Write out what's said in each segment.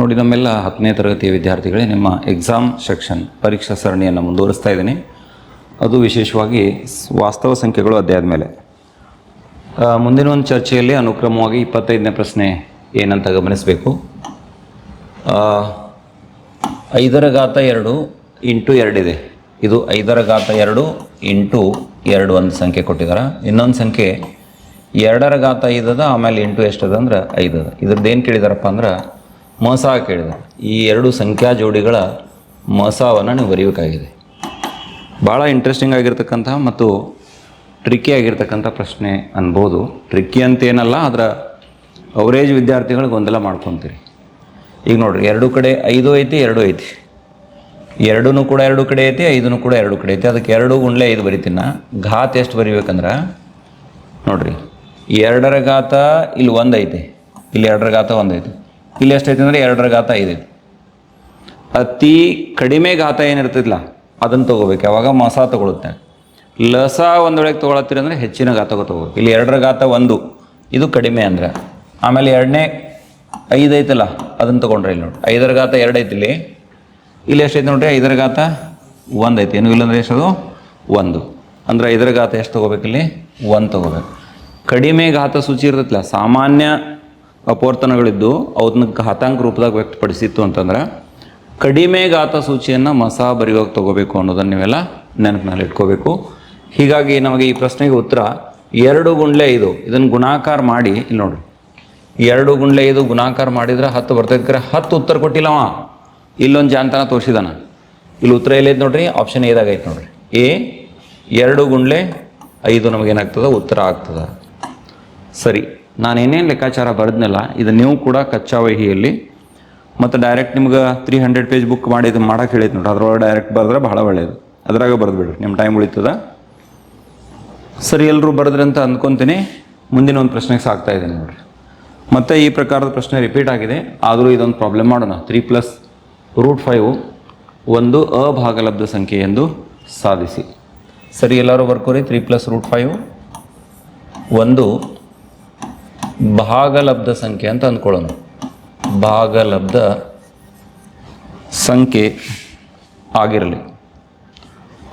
ನೋಡಿ, ನಮ್ಮೆಲ್ಲ ಹತ್ತನೇ ತರಗತಿಯ ವಿದ್ಯಾರ್ಥಿಗಳೇ, ನಿಮ್ಮ ಎಕ್ಸಾಮ್ ಸೆಕ್ಷನ್ ಪರೀಕ್ಷಾ ಸರಣಿಯನ್ನು ಮುಂದುವರಿಸ್ತಾ ಇದ್ದೀನಿ. ಅದು ವಿಶೇಷವಾಗಿ ವಾಸ್ತವ ಸಂಖ್ಯೆಗಳು ಅಧ್ಯಾಯದ ಮೇಲೆ. ಮುಂದಿನ ಒಂದು ಚರ್ಚೆಯಲ್ಲಿ ಅನುಕ್ರಮವಾಗಿ ಇಪ್ಪತ್ತೈದನೇ ಪ್ರಶ್ನೆ ಏನಂತ ಗಮನಿಸಬೇಕು. ಐದರ ಘಾತ ಎರಡು ಇಂಟು ಎರಡಿದೆ ಇದು. ಐದರ ಘಾತ ಎರಡು ಇಂಟು ಎರಡು ಒಂದು ಸಂಖ್ಯೆ ಕೊಟ್ಟಿದ್ದಾರೆ ಇನ್ನೊಂದು ಸಂಖ್ಯೆ ಎರಡರ ಘಾತ ಐದದ, ಆಮೇಲೆ ಇಂಟು ಎಷ್ಟದ ಅಂದ್ರೆ ಐದದ. ಇದ್ರದ್ದು ಏನು ಕೇಳಿದಾರಪ್ಪ ಅಂದ್ರೆ ಮಸ ಕೇಳಿದೆ. ಈ ಎರಡು ಸಂಖ್ಯಾ ಜೋಡಿಗಳ ಮಸವನ್ನು ನೀವು ಬರೀಬೇಕಾಗಿದೆ. ಭಾಳ ಇಂಟ್ರೆಸ್ಟಿಂಗ್ ಆಗಿರ್ತಕ್ಕಂಥ ಮತ್ತು ಟ್ರಿಕ್ಕಿ ಆಗಿರ್ತಕ್ಕಂಥ ಪ್ರಶ್ನೆ ಅನ್ಬೋದು. ಟ್ರಿಕ್ಕಿ ಅಂತೇನಲ್ಲ ಅದರ ಅವರೇಜ್ ವಿದ್ಯಾರ್ಥಿಗಳು ಗೊಂದಲ ಮಾಡ್ಕೊತೀರಿ. ಈಗ ನೋಡಿರಿ, ಎರಡು ಕಡೆ ಐದು ಐತಿ, ಎರಡು ಐತಿ. ಎರಡೂ ಕೂಡ ಎರಡು ಕಡೆ ಐತಿ ಐದೂ ಕೂಡ ಎರಡು ಕಡೆ ಐತಿ. ಅದಕ್ಕೆ ಎರಡು ಗುಂಡ್ಲೆ ಐದು ಬರಿತೀನ. ಘಾತ ಎಷ್ಟು ಬರಿಬೇಕಂದ್ರೆ? ನೋಡ್ರಿ, ಎರಡರ ಘಾತ ಇಲ್ಲಿ ಒಂದು ಐತಿ. ಇಲ್ಲಿ ಎರಡರ ಘಾತ ಒಂದು ಐತಿ. ಇಲ್ಲಿ ಎಷ್ಟೈತೆ ಅಂದರೆ ಎರಡರ ಘಾತ ಇದೆ ಅತಿ ಕಡಿಮೆ ಘಾತ ಏನಿರ್ತಿಲ್ಲ ಅದನ್ನು ತೊಗೋಬೇಕು. ಯಾವಾಗ? ಮಸ ತೊಗೊಳುತ್ತೆ. ಲಸ ಒಂದು ವೇಳೆ ತೊಗೊಳತ್ತೀರಿ ಅಂದರೆ ಹೆಚ್ಚಿನ ಘಾತ ತೊಗೋಬೇಕು. ಇಲ್ಲಿ ಎರಡರ ಘಾತ ಒಂದು. ಇದು ಕಡಿಮೆ ಅಂದರೆ. ಆಮೇಲೆ ಎರಡನೇ ಐದು ಐತಲ್ಲ, ಅದನ್ನು ತೊಗೊಂಡ್ರೆ ಇಲ್ಲಿ ನೋಡಿ. ಐದರ ಘಾತ ಎರಡು ಐತಿ ಇಲ್ಲಿ. ಇಲ್ಲಿ ಎಷ್ಟೈತಿ ನೋಡ್ರಿ? ಐದರ ಘಾತ ಒಂದು ಐತಿ. ಏನು ಇಲ್ಲಂದ್ರೆ ಎಷ್ಟದು? ಒಂದು. ಅಂದ್ರೆ ಐದರ ಘಾತ ಎಷ್ಟು ತೊಗೋಬೇಕಿಲ್ಲಿ ಒಂದು ತೊಗೋಬೇಕು. ಕಡಿಮೆ ಘಾತ ಸೂಚಿ ಇರ್ತೈತಿಲ್ಲ ಸಾಮಾನ್ಯ ಅಪವರ್ತನಗಳಿದ್ದು ಅವನ್ನ ಘಾತಾಂಕ ರೂಪದಾಗ ವ್ಯಕ್ತಪಡಿಸಿತ್ತು ಅಂತಂದ್ರೆ, ಕಡಿಮೆ ಘಾತ ಸೂಚಿಯನ್ನು ಮಸ ಬರೆಯೋಕೆ ತಗೋಬೇಕು ಅನ್ನೋದನ್ನು ನೀವೆಲ್ಲ ನೆನಪಿನಲ್ಲಿ ಇಟ್ಕೋಬೇಕು. ಹೀಗಾಗಿ ನಮಗೆ ಈ ಪ್ರಶ್ನೆಗೆ ಉತ್ತರ ಎರಡು ಗುಂಡ್ಲೆ ಐದು. ಇದನ್ನು ಗುಣಾಕಾರ ಮಾಡಿ, ಇಲ್ಲಿ ನೋಡ್ರಿ. ಎರಡು ಗುಂಡ್ಲೆ ಐದು ಗುಣಾಕಾರ ಮಾಡಿದ್ರೆ ಹತ್ತು ಬರ್ತೈತೆ ಹತ್ತು ಉತ್ತರ ಕೊಟ್ಟಿಲ್ಲವ. ಇಲ್ಲೊಂದು ಜಾಂತನ ತೋರಿಸಿದಾನ. ಇಲ್ಲಿ ಉತ್ತರ ಎಲ್ಲೈತೆ ನೋಡ್ರಿ? ಆಪ್ಷನ್ ಏದಾಗ ನೋಡ್ರಿ. ಎ ಎರಡು ಗುಂಡ್ಲೆ ಐದು ನಮಗೇನಾಗ್ತದೆ? ಉತ್ತರ ಆಗ್ತದೆ. ಸರಿ. ನಾನು ಏನೇನು ಲೆಕ್ಕಾಚಾರ ಬರೆದ್ನಲ್ಲ, ಇದು ನೀವು ಕೂಡ ಕಚ್ಚಾ ವಹಿಯಲ್ಲಿ ಮತ್ತು ಡೈರೆಕ್ಟ್ ನಿಮ್ಗೆ ತ್ರೀ ಹಂಡ್ರೆಡ್ ಪೇಜ್ ಬುಕ್ ಮಾಡಿ ಇದು ಮಾಡೋಕೆ ಹೇಳಿದ್ ನೋಡಿ, ಅದರೊಳಗೆ ಡೈರೆಕ್ಟ್ ಬರೆದ್ರೆ ಭಾಳ ಒಳ್ಳೆಯದು ಅದರಾಗ ಬರೆದ್ಬಿಡ್ರಿ ನಿಮ್ಮ ಟೈಮ್ ಉಳಿತದ. ಸರಿ ಎಲ್ಲರೂ ಬರೆದ್ರಿ ಅಂತ ಅಂದ್ಕೊತೀನಿ. ಮುಂದಿನ ಒಂದು ಪ್ರಶ್ನೆಗೆ ಸಾಕ್ತಾ ಇದ್ದೀನಿ ನೋಡ್ರಿ. ಮತ್ತು ಈ ಪ್ರಕಾರದ ಪ್ರಶ್ನೆ ರಿಪೀಟ್ ಆಗಿದೆ. ಆದರೂ ಇದೊಂದು ಪ್ರಾಬ್ಲಮ್ ಮಾಡೋಣ. ತ್ರೀ ಪ್ಲಸ್ ರೂಟ್ ಫೈವ್ ಒಂದು ಅಭಾಗಲಬ್ಧ ಸಂಖ್ಯೆ ಎಂದು ಸಾಧಿಸಿ. ಸರಿ, ಎಲ್ಲರೂ ಬರ್ಕೋರಿ. ತ್ರೀ ಪ್ಲಸ್ ರೂಟ್ ಫೈವ್ ಒಂದು ಭಾಗಲಬ್ಧ ಸಂಖ್ಯೆ ಅಂತ ಅಂದ್ಕೊಳ್ಳೋಣ. ಭಾಗಲಬ್ಧ ಸಂಖ್ಯೆ ಆಗಿರಲಿ.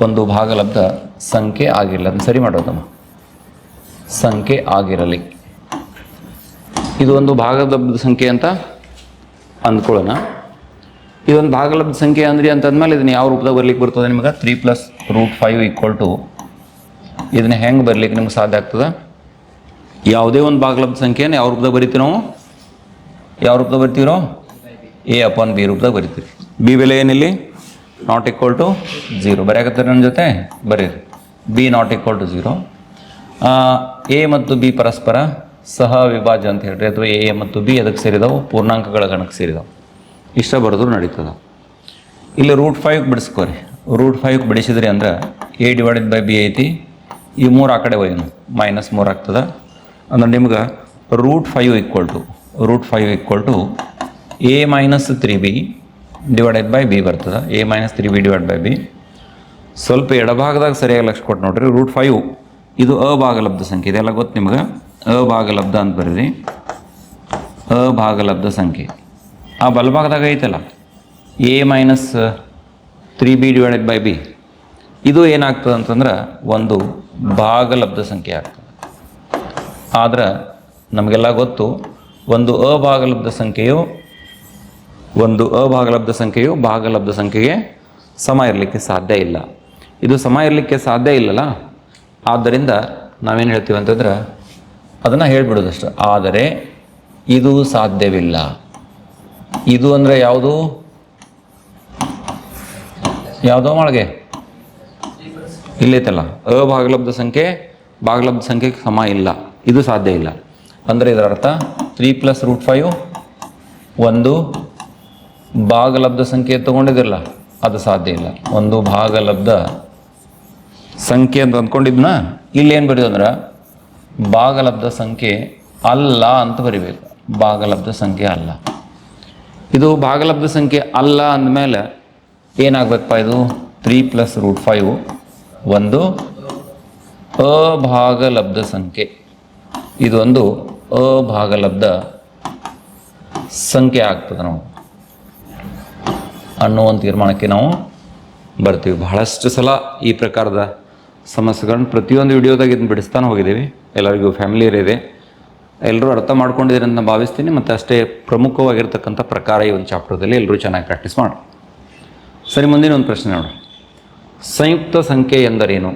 ಒಂದು ಭಾಗಲಬ್ಧ ಸಂಖ್ಯೆ ಆಗಿರಲಿ. ಅದನ್ನು ಸರಿ ಮಾಡೋದಮ್ಮ ಸಂಖ್ಯೆ ಆಗಿರಲಿ. ಇದು ಒಂದು ಭಾಗಲಬ್ಧ ಸಂಖ್ಯೆ ಅಂತ ಅಂದ್ಕೊಳ್ಳೋಣ. ಇದೊಂದು ಭಾಗಲಬ್ಧ ಸಂಖ್ಯೆ ಅಂದ್ರಿ ಅಂತಂದ್ಮೇಲೆ ಇದನ್ನು ಯಾವ ರೂಪದಾಗ ಬರ್ಲಿಕ್ಕೆ ಬರ್ತದೆ ನಿಮಗೆ? Three plus root five equal to ಇದನ್ನ ಹೆಂಗೆ ಬರ್ಲಿಕ್ಕೆ ನಿಮ್ಗೆ ಸಾಧ್ಯ ಆಗ್ತದೆ? ಯಾವುದೇ ಒಂದು ಭಾಗಲಬ್ಧ ಸಂಖ್ಯೆಯನ್ನು ಯಾವ ರೂಪದಾಗ ಬರಿತೀವಿ ನಾವು? ಯಾವ ರೂಪದಾಗ ಬರ್ತೀರೋ ಎ ಅಪಾನ್ ಬಿ ರೂಪದಾಗ ಬರಿತೀವಿ. ಬಿ ಬೆಲೆ ಏನಿಲ್ಲಿ? ನಾಟ್ ಈಕ್ವಲ್ ಟು ಜೀರೋ ಬರೆಯಾಕತ್ತಾರೆ ನನ್ನ ಜೊತೆ? ಬರೀರಿ. B not equal to zero A ಮತ್ತು ಬಿ ಪರಸ್ಪರ ಸಹ ವಿಭಾಜ ಅಂತ ಹೇಳ್ರಿ. ಅಥವಾ ಎ ಮತ್ತು ಬಿ ಅದಕ್ಕೆ ಸೇರಿದವು? ಪೂರ್ಣಾಂಕಗಳ ಗಣಕ್ಕೆ ಸೇರಿದವು. ಇಷ್ಟ ಬರೆದ್ರು ನಡೀತದ. ಇಲ್ಲಿ ರೂಟ್ ಫೈವ್ ಬಿಡಿಸ್ಕೋರಿ. ರೂಟ್ ಫೈವ್ ಬಿಡಿಸಿದ್ರಿ ಅಂದ್ರೆ ಎ ಡಿವೈಡೆಡ್ ಬೈ ಬಿ ಐತಿ. ಈ ಮೂರು ಆ ಕಡೆ ಒಯ್ಯನು ಮೈನಸ್ ಮೂರು ಆಗ್ತದೆ. ಅಂದ್ರೆ ನಿಮ್ಗೆ root five equal to root five equal to A minus three B divided by B ಬರ್ತದೆ. A minus three B divide by B ಸ್ವಲ್ಪ ಎಡಭಾಗದಾಗ ಸರಿಯಾಗಿ ಲಕ್ಷ ಕೊಟ್ಟು ನೋಡ್ರಿ ರೂಟ್ ಫೈವ್ ಇದು ಅಭಾಗಲಬ್ಧ ಸಂಖ್ಯೆ. ಇದೆಲ್ಲ ಗೊತ್ತು ನಿಮ್ಗೆ? ಅಭಾಗಲಬ್ಧ ಅಂತ ಬರೀರಿ. ಅಭಾಗಲಬ್ಧ ಸಂಖ್ಯೆ. ಆ ಬಲಭಾಗದಾಗ ಐತಲ್ಲ? A minus three B divided by B ಇದು ಏನಾಗ್ತದೆ ಅಂತಂದ್ರೆ ಒಂದು ಭಾಗಲಬ್ಧ ಸಂಖ್ಯೆ ಆಗ್ತದೆ. ಆದ್ರೆ ನಮಗೆಲ್ಲ ಗೊತ್ತು, ಒಂದು ಅಭಾಗಲಬ್ಧ ಸಂಖ್ಯೆಯು, ಒಂದು ಅಭಾಗಲಬ್ಧ ಸಂಖ್ಯೆಯು ಭಾಗಲಬ್ಧ ಸಂಖ್ಯೆಗೆ ಸಮ ಇರಲಿಕ್ಕೆ ಸಾಧ್ಯ ಇಲ್ಲ. ಇದು ಸಮ ಇರಲಿಕ್ಕೆ ಸಾಧ್ಯ ಇಲ್ಲಲ್ಲ? ಆದ್ದರಿಂದ ನಾವೇನು ಹೇಳ್ತೀವಿ ಅಂತಂದ್ರೆ, ಅದನ್ನು ಹೇಳ್ಬಿಡೋದಷ್ಟು. ಆದರೆ, ಇದು ಸಾಧ್ಯವಿಲ್ಲ. ಇದು ಅಂದರೆ ಯಾವುದು? ಯಾವುದೋ ಮಾಳಿಗೆ ಇಲ್ಲೈತಲ್ಲ ಅಭಾಗಲಬ್ಧ ಸಂಖ್ಯೆ ಭಾಗಲಬ್ಧ ಸಂಖ್ಯೆಗೆ ಸಮ ಇಲ್ಲ. ಇದು ಸಾಧ್ಯ ಇಲ್ಲ. ಅಂದರೆ ಇದರ ಅರ್ಥ ತ್ರೀ ಪ್ಲಸ್ ರೂಟ್ ಫೈವ್ ಒಂದು ಭಾಗಲಬ್ಧ ಸಂಖ್ಯೆ ತಗೊಂಡಿದಿರಲ್ಲ, ಅದು ಸಾಧ್ಯ ಇಲ್ಲ. ಒಂದು ಭಾಗಲಬ್ಧ ಸಂಖ್ಯೆ ಅಂತ ಅಂದ್ಕೊಂಡಿದ್ನ? ಇಲ್ಲಿ ಏನು ಬರೀದು ಅಂದ್ರೆ ಭಾಗಲಬ್ಧ ಸಂಖ್ಯೆ ಅಲ್ಲ ಅಂತ ಬರಿಬೇಕು. ಭಾಗಲಬ್ಧ ಸಂಖ್ಯೆ ಅಲ್ಲ. ಇದು ಭಾಗಲಬ್ಧ ಸಂಖ್ಯೆ ಅಲ್ಲ ಅಂದಮೇಲೆ ಏನಾಗಬೇಕಪ್ಪ ಇದು? ತ್ರೀ ಪ್ಲಸ್ ರೂಟ್ ಫೈವ್ ಒಂದು ಅಭಾಗಲಬ್ಧ ಸಂಖ್ಯೆ. ಇದೊಂದು ಅಭಾಗಲಬ್ಧ ಸಂಖ್ಯೆ ಆಗ್ತದೆ ನಾವು. ಅನ್ನೋ ಒಂದು ತೀರ್ಮಾನಕ್ಕೆ ನಾವು ಬರ್ತೀವಿ. ಬಹಳಷ್ಟು ಸಲ ಈ ಪ್ರಕಾರದ ಸಮಸ್ಯೆಗಳನ್ನ ಪ್ರತಿಯೊಂದು ವಿಡಿಯೋದಾಗ ಇದನ್ನು ಬಿಡಿಸ್ತಾನೆ ಹೋಗಿದ್ದೀವಿ. ಎಲ್ಲರಿಗೂ ಫ್ಯಾಮಿಲಿಯರ್ ಇದೆ. ಎಲ್ಲರೂ ಅರ್ಥ ಮಾಡ್ಕೊಂಡಿದ್ದೀರಿ ಅಂತ ಭಾವಿಸ್ತೀನಿ. ಮತ್ತು ಅಷ್ಟೇ ಪ್ರಮುಖವಾಗಿರ್ತಕ್ಕಂಥ ಪ್ರಕಾರ ಈ ಒಂದು ಚಾಪ್ಟರ್ದಲ್ಲಿ ಎಲ್ಲರೂ ಚೆನ್ನಾಗಿ ಪ್ರಾಕ್ಟೀಸ್ ಮಾಡಿ. ಸರಿ, ಮುಂದಿನ ಒಂದು ಪ್ರಶ್ನೆ ನೋಡಿ. ಸಂಯುಕ್ತ ಸಂಖ್ಯೆ ಎಂದರೇನು?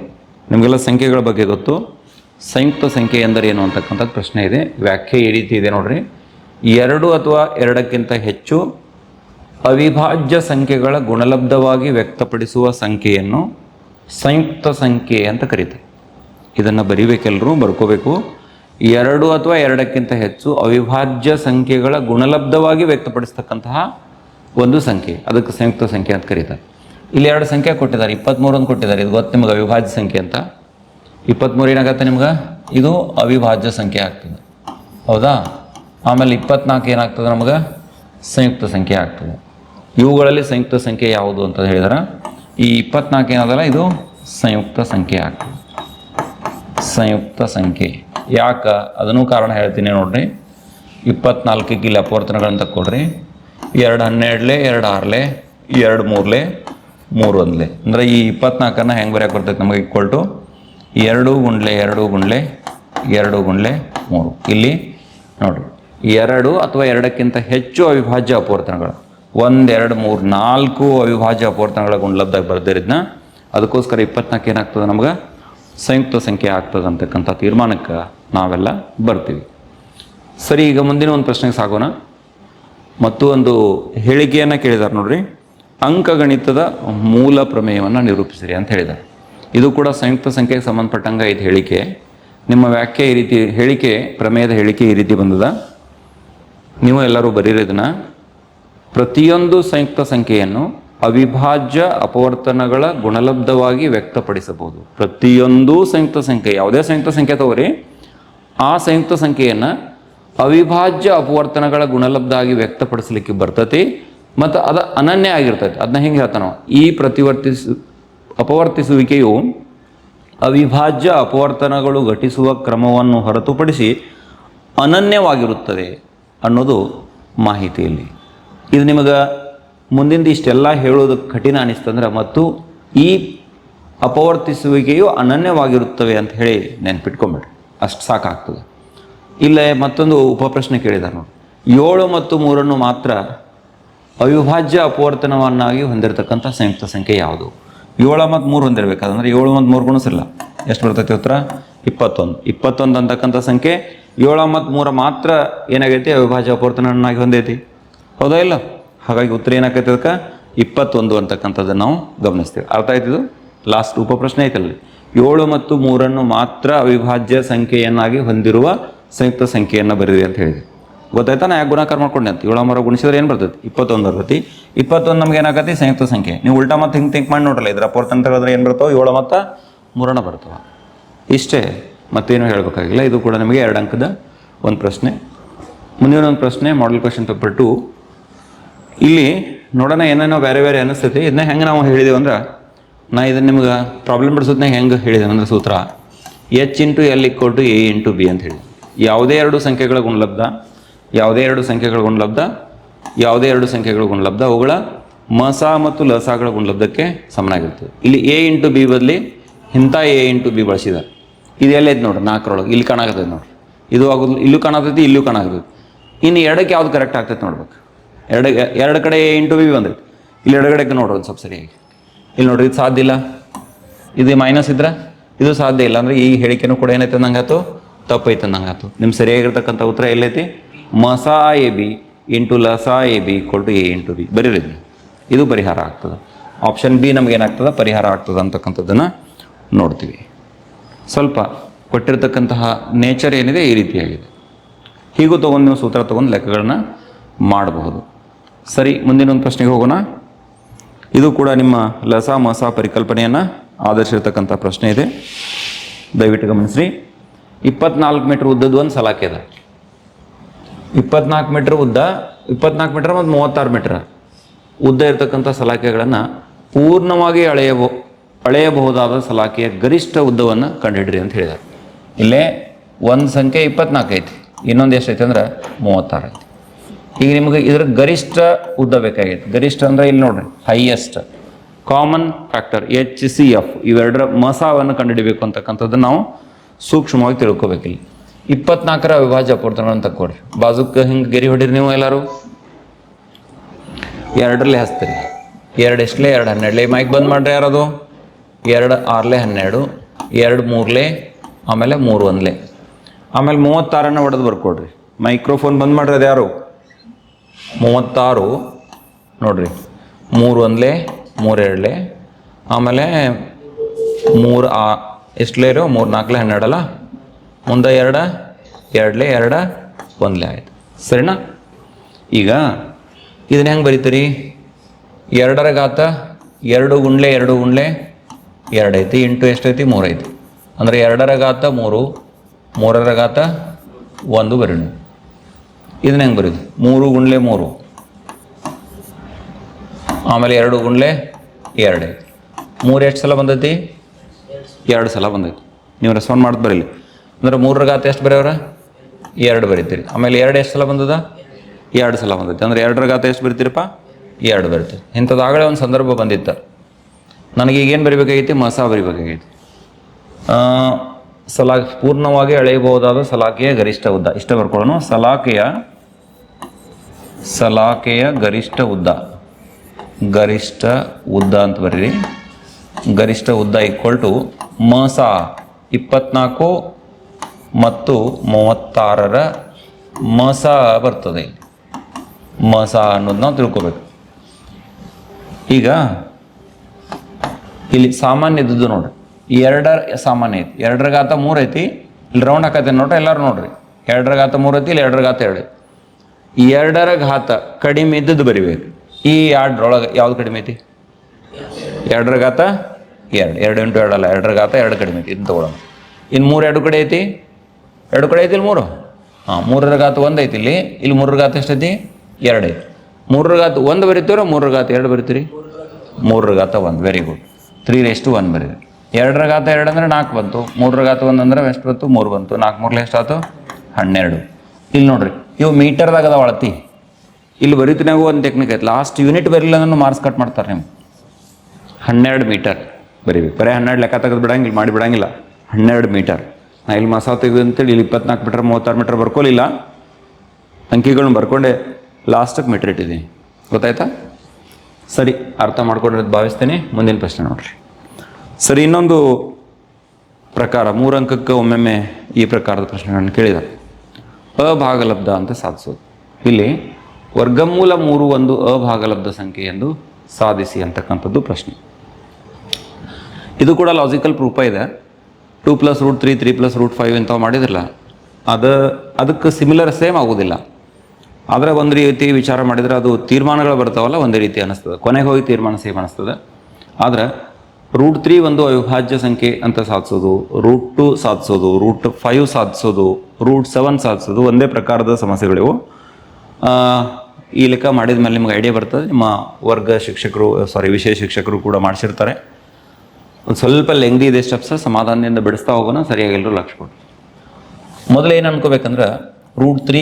ನಿಮಗೆಲ್ಲ ಸಂಖ್ಯೆಗಳ ಬಗ್ಗೆ ಗೊತ್ತು? ಸಂಯುಕ್ತ ಸಂಖ್ಯೆ ಎಂದರೇನು ಅಂತಕ್ಕಂಥದ್ದು ಪ್ರಶ್ನೆ ಇದೆ. ವ್ಯಾಖ್ಯೆ ಈ ರೀತಿ ಇದೆ ನೋಡ್ರಿ. ಎರಡು ಅಥವಾ ಎರಡಕ್ಕಿಂತ ಹೆಚ್ಚು ಅವಿಭಾಜ್ಯ ಸಂಖ್ಯೆಗಳ ಗುಣಲಬ್ಧವಾಗಿ ವ್ಯಕ್ತಪಡಿಸುವ ಸಂಖ್ಯೆಯನ್ನು ಸಂಯುಕ್ತ ಸಂಖ್ಯೆ ಅಂತ ಕರೀತಾರೆ. ಇದನ್ನು ಬರಿಬೇಕೆಲ್ಲರೂ ಬರ್ಕೋಬೇಕು. ಎರಡು ಅಥವಾ ಎರಡಕ್ಕಿಂತ ಹೆಚ್ಚು ಅವಿಭಾಜ್ಯ ಸಂಖ್ಯೆಗಳ ಗುಣಲಬ್ಧವಾಗಿ ವ್ಯಕ್ತಪಡಿಸ್ತಕ್ಕಂತಹ ಒಂದು ಸಂಖ್ಯೆ. ಅದಕ್ಕೆ ಸಂಯುಕ್ತ ಸಂಖ್ಯೆ ಅಂತ ಕರೀತಾರೆ. ಇಲ್ಲಿ ಎರಡು ಸಂಖ್ಯೆ ಕೊಟ್ಟಿದ್ದಾರೆ. ಇಪ್ಪತ್ತ್ಮೂರು ಅಂತ ಕೊಟ್ಟಿದ್ದಾರೆ. ಇದು ಗೊತ್ತು ನಿಮಗೆ ಅವಿಭಾಜ್ಯ ಸಂಖ್ಯೆ ಅಂತ. ಇಪ್ಪತ್ತ್ಮೂರು ಏನಾಗತ್ತೆ ನಿಮ್ಗೆ? ಇದು ಅವಿಭಾಜ್ಯ ಸಂಖ್ಯೆ ಆಗ್ತದೆ. ಹೌದಾ? ಆಮೇಲೆ ಇಪ್ಪತ್ನಾಲ್ಕು ಏನಾಗ್ತದೆ ನಮ್ಗೆ? ಸಂಯುಕ್ತ ಸಂಖ್ಯೆ ಆಗ್ತದೆ. ಇವುಗಳಲ್ಲಿ ಸಂಯುಕ್ತ ಸಂಖ್ಯೆ ಯಾವುದು ಅಂತ ಹೇಳಿದ್ರೆ? ಈ ಇಪ್ಪತ್ನಾಲ್ಕು ಏನದಲ್ಲ, ಇದು ಸಂಯುಕ್ತ ಸಂಖ್ಯೆ ಆಗ್ತದೆ. ಸಂಯುಕ್ತ ಸಂಖ್ಯೆ. ಯಾಕ? ಅದನ್ನು ಕಾರಣ ಹೇಳ್ತೀನಿ ನೋಡ್ರಿ. ಇಪ್ಪತ್ನಾಲ್ಕಕ್ಕೆ ಇಲ್ಲಿ ಅಪವರ್ತನಗಳನ್ನು ತಕ್ಕೊಡ್ರಿ ಎರಡು ಹನ್ನೆರಡಲೆ, ಎರಡು ಆರ್ಲೆ, ಎರಡು ಮೂರಲೆ, ಮೂರು ಒಂದ್ಲೆ ಅಂದ್ರೆ ಈ ಇಪ್ಪತ್ನಾಲ್ಕನ್ನು ಹೆಂಗೆ ಬರೆಯಕ್ಕೆ ಬರ್ತೈತೆ ನಮಗೆ ಈಕ್ವಲ್ ಟು ಎರಡು ಗುಂಡ್ಲೆ ಎರಡು ಗುಂಡ್ಲೆ ಎರಡು ಗುಂಡ್ಲೆ ಮೂರು. ಇಲ್ಲಿ ನೋಡಿರಿ, ಎರಡು ಅಥವಾ ಎರಡಕ್ಕಿಂತ ಹೆಚ್ಚು ಅವಿಭಾಜ್ಯ ಅಪವರ್ತನಗಳು ಒಂದು ಎರಡು ಮೂರು ನಾಲ್ಕು ಅವಿಭಾಜ್ಯ ಅಪವರ್ತನಗಳ ಗುಂಡ್ಲಬ್ದಾಗ ಬರ್ದಿರಿದ್ನ ಅದಕ್ಕೋಸ್ಕರ ಇಪ್ಪತ್ನಾಲ್ಕು ಏನಾಗ್ತದೆ ನಮ್ಗೆ? ಸಂಯುಕ್ತ ಸಂಖ್ಯೆ ಆಗ್ತದೆ ಅಂತಕ್ಕಂಥ ತೀರ್ಮಾನಕ್ಕೆ ನಾವೆಲ್ಲ ಬರ್ತೀವಿ. ಸರಿ, ಈಗ ಮುಂದಿನ ಒಂದು ಪ್ರಶ್ನೆಗೆ ಸಾಗೋಣ. ಮತ್ತು ಒಂದು ಹೇಳಿಕೆಯನ್ನು ಕೇಳಿದ್ದಾರೆ ನೋಡ್ರಿ. ಅಂಕಗಣಿತದ ಮೂಲ ಪ್ರಮೇಯವನ್ನು ನಿರೂಪಿಸಿರಿ ಅಂತ ಹೇಳಿದ್ದಾರೆ ಇದು ಕೂಡ ಸಂಯುಕ್ತ ಸಂಖ್ಯೆಗೆ ಸಂಬಂಧಪಟ್ಟಂಗೆ ಇದು ಹೇಳಿಕೆ. ನಿಮ್ಮ ವ್ಯಾಖ್ಯೆ ಈ ರೀತಿ, ಹೇಳಿಕೆ, ಪ್ರಮೇಯದ ಹೇಳಿಕೆ ಈ ರೀತಿ ಬಂದದ. ನೀವು ಎಲ್ಲರೂ ಬರೀರಿದನ್ನ ಪ್ರತಿಯೊಂದು ಸಂಯುಕ್ತ ಸಂಖ್ಯೆಯನ್ನು ಅವಿಭಾಜ್ಯ ಅಪವರ್ತನಗಳ ಗುಣಲಬ್ಧವಾಗಿ ವ್ಯಕ್ತಪಡಿಸಬಹುದು. ಪ್ರತಿಯೊಂದು ಸಂಯುಕ್ತ ಸಂಖ್ಯೆ, ಯಾವುದೇ ಸಂಯುಕ್ತ ಸಂಖ್ಯೆ ತಗೋರಿ, ಆ ಸಂಯುಕ್ತ ಸಂಖ್ಯೆಯನ್ನು ಅವಿಭಾಜ್ಯ ಅಪವರ್ತನಗಳ ಗುಣಲಬ್ಧ ಆಗಿ ವ್ಯಕ್ತಪಡಿಸಲಿಕ್ಕೆ ಬರ್ತತಿ, ಮತ್ತು ಅದು ಅನನ್ಯ ಆಗಿರ್ತೈತಿ. ಅದನ್ನ ಹೆಂಗೆ ಹೇಳ್ತಾನೋ ಈ ಪ್ರತಿವರ್ತಿಸು ಅಪವರ್ತಿಸುವಿಕೆಯು ಅವಿಭಾಜ್ಯ ಅಪವರ್ತನಗಳು ಘಟಿಸುವ ಕ್ರಮವನ್ನು ಹೊರತುಪಡಿಸಿ ಅನನ್ಯವಾಗಿರುತ್ತದೆ ಅನ್ನೋದು ಮಾಹಿತಿಯಲ್ಲಿ. ಇದು ನಿಮಗೆ ಮುಂದಿಂದ ಇಷ್ಟೆಲ್ಲ ಹೇಳೋದು ಕಠಿಣ ಅನಿಸ್ತಂದ್ರೆ, ಮತ್ತು ಈ ಅಪವರ್ತಿಸುವಿಕೆಯು ಅನನ್ಯವಾಗಿರುತ್ತವೆ ಅಂತ ಹೇಳಿ ನೆನ್ಪಿಟ್ಕೊಂಬಿಡ್ರಿ. ಅಷ್ಟು ಸಾಕಾಗ್ತದೆ. ಇಲ್ಲೇ ಮತ್ತೊಂದು ಉಪಪ್ರಶ್ನೆ ಕೇಳಿದ ನೋಡಿ. ಏಳು ಮತ್ತು ಮೂರನ್ನು ಮಾತ್ರ ಅವಿಭಾಜ್ಯ ಅಪವರ್ತನವನ್ನಾಗಿ ಹೊಂದಿರತಕ್ಕಂಥ ಸಂಯುಕ್ತ ಸಂಖ್ಯೆ ಯಾವುದು? ಏಳು ಮತ್ತು ಮೂರು ಹೊಂದಿರಬೇಕಾದಂದ್ರೆ ಏಳು ಮತ್ತು ಮೂರು ಗುಣಿಸಿರಲ್ಲ ಎಷ್ಟು ಬರ್ತೈತಿ ಉತ್ತರ? ಇಪ್ಪತ್ತೊಂದು. ಇಪ್ಪತ್ತೊಂದು ಅಂತಕ್ಕಂಥ ಸಂಖ್ಯೆ ಏಳು ಮತ್ತು ಮೂರ ಮಾತ್ರ ಏನಾಗೈತಿ? ಅವಿಭಾಜ್ಯ ಅಪವರ್ತನವನ್ನಾಗಿ ಹೊಂದೈತಿ. ಹೌದಾ ಇಲ್ಲ? ಹಾಗಾಗಿ ಉತ್ತರ ಏನಾಗೈತಿ ಅದಕ್ಕೆ? ಇಪ್ಪತ್ತೊಂದು ಅಂತಕ್ಕಂಥದ್ದನ್ನು ನಾವು ಗಮನಿಸ್ತೀವಿ. ಅರ್ಥ ಆಯ್ತಿದು ಲಾಸ್ಟ್ ಉಪ ಪ್ರಶ್ನೆ ಐತಲ್ಲಿ ಏಳು ಮತ್ತು ಮೂರನ್ನು ಮಾತ್ರ ಅವಿಭಾಜ್ಯ ಸಂಖ್ಯೆಯನ್ನಾಗಿ ಹೊಂದಿರುವ ಸಂಯುಕ್ತ ಸಂಖ್ಯೆಯನ್ನು ಬರೀರಿ ಅಂತ ಹೇಳಿದೆ ಗೊತ್ತಾಯ್ತಾ? ನಾ ಯಾಕೆ ಗುಣಾಕಾರ ಮಾಡ್ಕೊಂಡೆ ಅಂತ? ಏಳು ಮರ ಗುಣಿಸಿದ್ರೆ ಏನು ಬರ್ತೈತಿ? ಇಪ್ಪತ್ತೊಂದು ಬರ್ತೈತಿ. ಇಪ್ಪತ್ತೊಂದು ನಮ್ಗೆ ಏನಾಗತ್ತೆ? ಸಂಯುಕ್ತ ಸಂಖ್ಯೆ. ನೀವು ಉಲ್ಟಾ ಮತ್ತು ಹಿಂಗೆ ತಿಂಕ್ ಮಾಡಿ ನೋಡ್ರಲ್ಲ, ಇದ್ರ ಅಪವರ್ತನ ಹೇಳಿದ್ರೆ ಏನು ಬರ್ತಾವೆ? ಏಳು ಮತ್ತು ಮೂರಣ ಬರ್ತವೆ. ಇಷ್ಟೇ. ಮತ್ತೇನು ಹೇಳಬೇಕಾಗಿಲ್ಲ? ಇದು ಕೂಡ ನಿಮಗೆ ಎರಡು ಅಂಕದ ಒಂದು ಪ್ರಶ್ನೆ. ಮುಂದಿನ ಒಂದು ಪ್ರಶ್ನೆ ಮಾಡಲ್ ಕ್ವಶನ್ ಪೇಪರ್ ಟು ಇಲ್ಲಿ ನೋಡೋಣ ಏನೇನೋ ಬೇರೆ ಬೇರೆ ಅನಿಸ್ತೈತಿ. ಇದನ್ನ ಹೆಂಗೆ ನಾವು ಹೇಳಿದೆವು ಅಂದ್ರೆ, ನಾ ಇದನ್ನು ನಿಮ್ಗೆ ಪ್ರಾಬ್ಲಮ್ ಬಿಡಿಸೋದನ್ನ ಹೆಂಗೆ ಹೇಳಿದೆ ಅಂದರೆ ಸೂತ್ರ H into L equal to A into B ಅಂತ ಹೇಳಿ. ಯಾವುದೇ ಎರಡು ಸಂಖ್ಯೆಗಳ ಗುಣಲಬ್ಧ ಯಾವುದೇ ಎರಡು ಸಂಖ್ಯೆಗಳ ಗುಣಲಬ್ಧ, ಯಾವುದೇ ಎರಡು ಸಂಖ್ಯೆಗಳ ಗುಣಲಬ್ಧ, ಅವುಗಳ ಮಸ ಮತ್ತು ಲಸಗಳ ಗುಣಲಬ್ಧಕ್ಕೆ ಸಮನಾಗಿರ್ತದೆ ಇಲ್ಲಿ ಎ ಇಂಟು ಬಿ ಬದಲಿ ಇಂಥ ಎ ಇಂಟು ಬಿ ಬಳಸಿದ್ದಾರೆ. ಇದು ಎಲ್ಲೈತೆ ನೋಡ್ರಿ ನಾಲ್ಕರೊಳಗೆ, ಇಲ್ಲಿ ಕಾಣಾಕತ್ತೈತೆ ನೋಡ್ರಿ ಇದು ಆಗೋದು, ಇಲ್ಲೂ ಕಾಣತೈತಿ ಇಲ್ಲೂ ಕಾಣಾಕತ್ತೈತಿ. ಇನ್ನು ಎರಡಕ್ಕೆ ಯಾವ್ದು ಕರೆಕ್ಟ್ ಆಗ್ತೈತೆ ನೋಡ್ಬೇಕು? ಎರಡು ಎರಡು ಕಡೆ ಎ ಇಂಟು ಬಿ ಬಂದೈತಿ ಇಲ್ಲಿ ಎಡಗಡೆಗೆ ನೋಡ್ರಿ ಒಂದು ಸ್ವಲ್ಪ ಸರಿಯಾಗಿ. ಇಲ್ಲಿ ನೋಡ್ರಿ, ಇದು ಸಾಧ್ಯ ಇಲ್ಲ? ಇದು ಮೈನಸ್ ಇದ್ರೆ? ಇದು ಸಾಧ್ಯ ಇಲ್ಲ ಅಂದರೆ ಈ ಹೇಳಿಕೆನೂ ಕೂಡ ಏನೈತೆ ಅಂದಂಗಾತು ತಪ್ಪೈತೆ ನಂಗೆ ಆಯ್ತು ನಿಮ್ಮ ಸರಿಯಾಗಿರ್ತಕ್ಕಂಥ ಉತ್ತರ ಎಲ್ಲೈತಿ? ಮಸಾ A B into ಲಸಾ A B equal to A into B. ಬರೀರಿ. ಇದು ಪರಿಹಾರ ಆಗ್ತದೆ. ಆಪ್ಷನ್ ಬಿ ನಮಗೇನಾಗ್ತದೆ ಪರಿಹಾರ ಆಗ್ತದೆ ಅಂತಕ್ಕಂಥದ್ದನ್ನು ನೋಡ್ತೀವಿ. ಸ್ವಲ್ಪ ಕೊಟ್ಟಿರ್ತಕ್ಕಂತಹ ನೇಚರ್ ಏನಿದೆ ಈ ರೀತಿಯಾಗಿದೆ. ಹೀಗೂ ತೊಗೊಂಡು ನೀವು ಸೂತ್ರ ತೊಗೊಂಡು ಲೆಕ್ಕಗಳನ್ನ ಮಾಡಬಹುದು. ಸರಿ ಮುಂದಿನ ಒಂದು ಪ್ರಶ್ನೆಗೆ ಹೋಗೋಣ. ಇದು ಕೂಡ ನಿಮ್ಮ ಲಸ ಮಸ ಪರಿಕಲ್ಪನೆಯನ್ನು ಆಧರಿಸಿರ್ತಕ್ಕಂಥ ಪ್ರಶ್ನೆ ಇದೆ. ದಯವಿಟ್ಟು ಗಮನಿಸ್ರಿ. ಇಪ್ಪತ್ನಾಲ್ಕು ಮೀಟ್ರ್ ಉದ್ದದ ಒಂದು ಸಲಾಕೆ ಇದೆ ಇಪ್ಪತ್ನಾಲ್ಕು ಮೀಟ್ರ್ ಉದ್ದ, ಇಪ್ಪತ್ನಾಲ್ಕು ಮೀಟ್ರ್ ಮತ್ತು ಮೂವತ್ತಾರು ಮೀಟ್ರ್. ಉದ್ದ ಇರತಕ್ಕಂಥ ಸಲಾಕೆಗಳನ್ನು ಪೂರ್ಣವಾಗಿ ಅಳೆಯಬೋ, ಅಳೆಯಬಹುದಾದ ಸಲಾಕೆಯ ಗರಿಷ್ಠ ಉದ್ದವನ್ನು ಕಂಡುಹಿಡ್ರಿ ಅಂತ ಹೇಳಿದ್ದಾರೆ ಇಲ್ಲೇ ಒಂದು ಸಂಖ್ಯೆ ಇಪ್ಪತ್ನಾಲ್ಕು ಐತಿ, ಇನ್ನೊಂದು ಎಷ್ಟೈತೆ ಅಂದ್ರೆ ಮೂವತ್ತಾರು ಐತಿ. ಈಗ ನಿಮಗೆ ಇದ್ರ ಗರಿಷ್ಠ ಉದ್ದ ಬೇಕಾಗೈತೆ. ಗರಿಷ್ಠ ಅಂದ್ರೆ ಇಲ್ಲಿ ನೋಡ್ರಿ highest common factor H C F ಇವೆರಡರ ಮಸಾವನ್ನು ಕಂಡುಹಿಡಿಬೇಕು ಅಂತಕ್ಕಂಥದ್ದು ನಾವು ಸೂಕ್ಷ್ಮವಾಗಿ ತಿಳ್ಕೊಬೇಕಿಲ್ಲಿ. ಇಪ್ಪತ್ನಾಲ್ಕರ ಅವಿಭಾಜ್ಯ ಅಂತ ಕೊಡ್ರಿ. ಬಾಜುಕ್ಕೆ ಹಿಂಗೆ ಗೆರಿ ಹೊಡಿರಿ ನೀವು ಎಲ್ಲರೂ? ಎರಡರಲ್ಲಿ ಹಚ್ತೀರಿ. ಎರಡು ಎಷ್ಟಲೇ? ಎರಡು ಹನ್ನೆರಡಲೆ. ಮೈಕ್ ಬಂದ್ ಮಾಡ್ರಿ ಯಾರದು? ಎರಡು ಆರ್ಲೆ ಹನ್ನೆರಡು, ಎರಡು ಮೂರಲೆ, ಆಮೇಲೆ ಮೂರು ಒಂದ್ಲೆ. ಆಮೇಲೆ ಮೂವತ್ತಾರನ್ನ ಹೊಡೆದು ಬರ್ಕೊಡ್ರಿ. ಮೈಕ್ರೋಫೋನ್ ಬಂದ್ ಮಾಡ್ರಿ ಅದು ಯಾರು? ಮೂವತ್ತಾರು. ನೋಡ್ರಿ. ಮೂರು ಒಂದ್ಲೆ ಮೂರೆರಡಲೆ ಆಮೇಲೆ ಮೂರು ಆ ಎಷ್ಟಲೇರು ಮೂರು ನಾಲ್ಕಲೆ ಹನ್ನೆರಡಲ್ಲ? ಮುಂದೆ ಎರಡ, ಎರಡ್ಲೆ ಎರಡ, ಒಂದ್ಲೆ ಆಯ್ತು. ಸರಿನಾ? ಈಗ ಇದನ್ನ ಹೆಂಗೆ ಬರೀತೀರಿ? ಎರಡರ ಗಾತ ಎರಡು ಗುಂಡ್ಲೆ ಎರಡು ಗುಂಡ್ಲೆ ಎರಡು ಐತಿ ಇಂಟು ಎಷ್ಟೈತಿ ಮೂರು ಐತಿ. ಅಂದರೆ ಎರಡರ ಗಾತ ಮೂರು, ಮೂರರ ಗಾತ ಒಂದು ಬರೀಣ ಇದನ್ನ ಹೆಂಗೆ ಬರೀದು? ಮೂರು ಗುಂಡ್ಲೆ ಮೂರು. ಆಮೇಲೆ ಎರಡು ಗುಂಡ್ಲೆ ಎರಡು. ಐತಿ ಮೂರು ಎಷ್ಟು ಸಲ ಬಂದೈತಿ? ಎರಡು ಸಲ ಬಂದೈತಿ. ನೀವು ರೆಸ್ಪಾಂಡ್ ಮಾಡ್ದು ಬರೀಲಿ. ಅಂದ್ರೆ ಮೂರರ ಗಾತ್ರ ಎಷ್ಟು ಬರೆಯವ್ರ? ಎರಡು ಬರೀತೀರಿ. ಆಮೇಲೆ ಎರಡು ಎಷ್ಟು ಸಲ ಬಂದದ? ಎರಡು ಸಲ ಬಂದೈತಿ. ಅಂದ್ರೆ ಎರಡರ ಗಾತ್ರ ಎಷ್ಟು ಬರಿತೀರಪ್ಪ? ಎರಡು ಬರಿತೀರಿ. ಇಂಥದ್ದಾಗಲೇ ಒಂದು ಸಂದರ್ಭ ಬಂದಿತ್ತು. ನನಗೆ ಈಗೇನು ಬರಿಬೇಕಾಗೈತಿ? ಮಸ ಬರಿಬೇಕಾಗೈತಿ. ಸಲಾ ಪೂರ್ಣವಾಗಿ ಅಳೆಯಬಹುದಾದ ಸಲಾಕೆಯ ಗರಿಷ್ಠ ಉದ್ದ. ಇಷ್ಟ ಬರ್ಕೊಳ್ಳೋಣ. ಸಲಾಕೆಯ ಸಲಾಕೆಯ ಗರಿಷ್ಠ ಉದ್ದ. ಗರಿಷ್ಠ ಉದ್ದ ಅಂತ ಬರೀರಿ. ಗರಿಷ್ಠ ಉದ್ದ ಈಕ್ವಲ್ ಟು ಮಸ ಇಪ್ಪತ್ನಾಲ್ಕು ಮತ್ತು ಮೂವತ್ತಾರರ ಮಸ ಬರ್ತದೆ. ಮಸ ಅನ್ನೋದು ನಾವು ತಿಳ್ಕೊಬೇಕು. ಈಗ ಇಲ್ಲಿ ಸಾಮಾನ್ಯ ಇದ್ದದ್ದು ನೋಡ್ರಿ. ಎರಡರ ಸಾಮಾನ್ಯ ಐತಿ. ಎರಡರ ಗಾತ ಮೂರು ಐತಿ. ಇಲ್ಲಿ ರೌಂಡ್ ಹಾಕತ್ತೆ ನೋಡ್ರಿ ಎಲ್ಲರೂ ನೋಡ್ರಿ. ಎರಡರ ಗಾತ ಮೂರು ಐತಿ, ಇಲ್ಲಿ ಎರಡರ ಗಾತ ಐತಿ. ಎರಡರ ಘಾತ ಕಡಿಮೆ ಇದ್ದದ್ದು ಬರಿಬೇಕು. ಈ ಎರಡರೊಳಗೆ ಯಾವ್ದು ಕಡಿಮೆ ಐತಿ? ಎರಡರ ಘಾತ ಎರಡು. ಎರಡು ಇಂಟು ಎರಡಲ್ಲ ಎರಡರ ಘಾತ ಎರಡು ಕಡಿಮೆ ಐತಿ. ಇದು ತಗೊಳ್ಳೋಣ ಇನ್ನು ಮೂರು ಎರಡು ಕಡೆ ಐತಿ. ಎರಡು ಕಡೆ ಐತಿ ಇಲ್ಲಿ ಮೂರು? ಹಾಂ ಮೂರರ ಘಾತ ಒಂದು ಐತಿ ಇಲ್ಲಿ. ಇಲ್ಲಿ ಮೂರರ ಘಾತ ಎಷ್ಟೈತಿ? ಎರಡು ಐತಿ. ಮೂರರ ಘಾತ ಒಂದು ಬರೀತೀರೋ ಮೂರರ ಘಾತ ಎರಡು ಬರಿತೀರಿ ಮೂರರ ಘಾತ ಒಂದು very good three rest one ಬರೀರಿ. ಎರಡರ ಘಾತ ಎರಡು ಅಂದ್ರೆ ನಾಲ್ಕು ಬಂತು. ಮೂರರ ಘಾತ ಒಂದು ಅಂದ್ರೆ ಎಷ್ಟು ಬಂತು? ಮೂರು ಬಂತು. ನಾಲ್ಕು ಮೂರ್ಲೆ ಎಷ್ಟಾಯ್ತು ಹನ್ನೆರಡು. ಇಲ್ಲಿ ನೋಡ್ರಿ, ಇವು ಮೀಟರ್ದಾಗ ಅದಾವ ಅಳತಿ. ಇಲ್ಲಿ ಬರೀತಿನಾಗೂ ಒಂದು ಟೆಕ್ನಿಕ್ ಐತೆ. ಲಾಸ್ಟ್ ಯೂನಿಟ್ ಬರಲಿಲ್ಲ ಅಂದ್ರೆ ಮಾರ್ಕ್ಸ್ ಕಟ್ ಮಾಡ್ತಾರೆ ನಿಮ್ಗೆ. ಹನ್ನೆರಡು ಮೀಟರ್ ಬರೀಬೇಕು ಬರೀ ಹನ್ನೆರಡು ಲೆಕ್ಕ ತೆಗೆದು ಬಿಡಂಗಿಲ್ಲ, ಮಾಡಿ ಬಿಡಂಗಿಲ್ಲ. ಹನ್ನೆರಡು ಮೀಟರ್. ನಾ ಇಲ್ಲಿ ಮಸಾಲ ತೆಗೆದು ಅಂತೇಳಿ ಇಲ್ಲಿ ಇಪ್ಪತ್ನಾಲ್ಕು ಮೀಟರ್ ಮೂವತ್ತಾರು ಮೀಟರ್ ಬರ್ಕೊಳ್ಳಿಲ್ಲ ಅಂಕಿಗಳನ್ನ ಬರ್ಕೊಂಡೆ ಲಾಸ್ಟಕ್ಕೆ ಮೀಟರ್ ಇಟ್ಟಿದ್ದೀನಿ. ಗೊತ್ತಾಯ್ತಾ? ಸರಿ, ಅರ್ಥ ಮಾಡ್ಕೊಂಡಿರೋದು ಭಾವಿಸ್ತೇನೆ. ಮುಂದಿನ ಪ್ರಶ್ನೆ ನೋಡ್ರಿ. ಸರಿ, ಇನ್ನೊಂದು ಪ್ರಕಾರ, ಮೂರು ಅಂಕಕ್ಕೆ ಒಮ್ಮೊಮ್ಮೆ ಈ ಪ್ರಕಾರದ ಪ್ರಶ್ನೆಗಳನ್ನು ಕೇಳಿದ ಅಭಾಗಲಬ್ಧ ಅಂತ ಸಾಧಿಸೋದು. ಇಲ್ಲಿ, ವರ್ಗಮೂಲ ಮೂರು ಒಂದು ಅಭಾಗಲಬ್ಧ ಸಂಖ್ಯೆ ಎಂದು ಸಾಧಿಸಿ ಅಂತಕ್ಕಂಥದ್ದು ಪ್ರಶ್ನೆ. ಇದು ಕೂಡ ಲಾಜಿಕಲ್ ಪ್ರೂಫ ಇದೆ. Two plus root three three plus root five ಇಂಥವು ಮಾಡಿದ್ರಲ್ಲ, ಅದು ಅದಕ್ಕೆ ಸಿಮಿಲರ್ ಸೇಮ್ ಆಗೋದಿಲ್ಲ. ಆದರೆ ಒಂದು ರೀತಿ ವಿಚಾರ ಮಾಡಿದರೆ ಅದು ತೀರ್ಮಾನಗಳು ಬರ್ತಾವಲ್ಲ, ಒಂದೇ ರೀತಿ ಅನಿಸ್ತದೆ ಕೊನೆಗೆ ಹೋಗಿ ತೀರ್ಮಾನ ಸೇಮ್ ಅನಿಸ್ತದೆ ಆದರೆ ರೂಟ್ ತ್ರೀ ಒಂದು ಅವಿಭಾಜ್ಯ ಸಂಖ್ಯೆ ಅಂತ ಸಾಧಿಸೋದು, ರೂಟ್ ಟು ಸಾಧಿಸೋದು, ರೂಟ್ ಫೈವ್ ಸಾಧಿಸೋದು, ರೂಟ್ ಸೆವೆನ್ ಸಾಧಿಸೋದು ಒಂದೇ ಪ್ರಕಾರದ ಸಮಸ್ಯೆಗಳಿವು. ಈ ಲೆಕ್ಕ ಮಾಡಿದ ಮೇಲೆ ನಿಮ್ಗೆ ಐಡಿಯಾ ಬರ್ತದೆ. ನಿಮ್ಮ ವರ್ಗ ಶಿಕ್ಷಕರು ಸಾರಿ ವಿಷಯ ಶಿಕ್ಷಕರು ಕೂಡ ಮಾಡಿಸಿರ್ತಾರೆ. ಒಂದು ಸ್ವಲ್ಪ ಲೆಂಗ್ದಿ ಇದೆ ಸ್ಟೆಪ್ಸ್ ಸಮಾಧಾನದಿಂದ ಬಿಡಿಸ್ತಾ ಹೋಗೋಣ ಸರಿಯಾಗಿ ಎಲ್ಲರೂ ಲಕ್ಷ ಕೊಡಿ. ಮೊದಲು ಏನು ಅನ್ಕೋಬೇಕಂದ್ರೆ ರೂಟ್ ತ್ರೀ